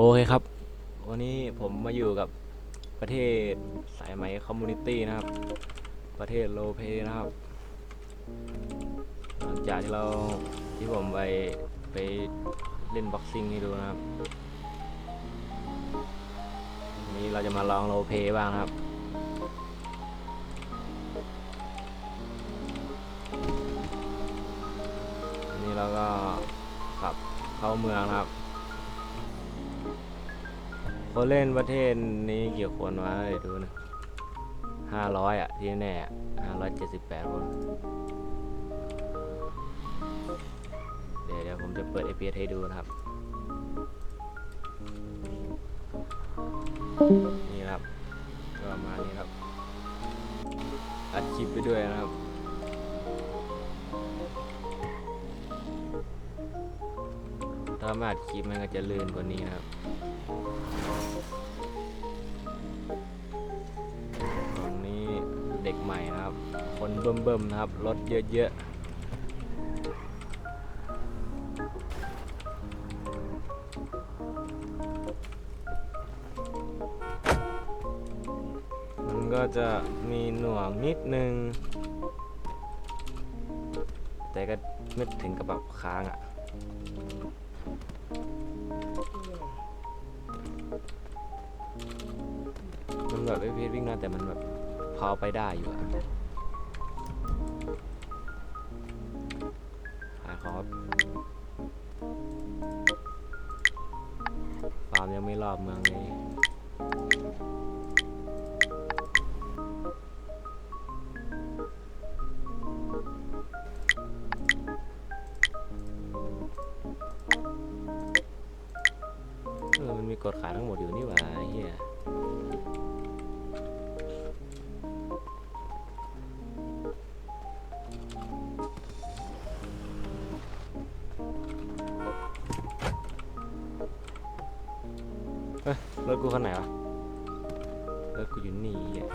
โอเคครับ วันนี้ผมมาอยู่กับประเทศสายไหมคอมมูนิตี้นะครับ ประเทศโลเปนะครับ หลังจากที่เราที่ผมไปไปเล่นบ็อกซิ่งให้ดูนะครับวันนี้เราจะมาลองโลเปบ้างครับอันนี้เราก็ขับเข้าเมืองนะครับ คนเล่นประเทศนี้กี่คนวะเดี๋ยวดูนะห้าร้อยอะ ที่แน่ห้าร้อยเจ็ดสิบแปดคน เดี๋ยวเดี๋ยวผมจะเปิด FPS ให้ดูนะครับ นี่ครับ ก็มานี้ครับ อัดคลิปไปด้วยนะครับถ้าไม่อัดคลิปมันก็จะลื่นกว่านี้นะครับ ด็กใหม่นะครับ คนเบิ่มๆนะครับ รถเยอะๆมันก็จะมีหน่วงนิดนึง แต่ก็ไม่ถึงกับแบบค้างอะ มันแบบไม่พีวิ่งนะแต่มันแบบ พอไปได้อยู่อะหาคอร์สฟาร์มยังไม่รอบเมืองเลยเออมันมีกฎขายทั้งหมดอยู่นี่หว่าเฮียเฮ้ย รถกูคันไหนวะรถกูอยู่นี่อะ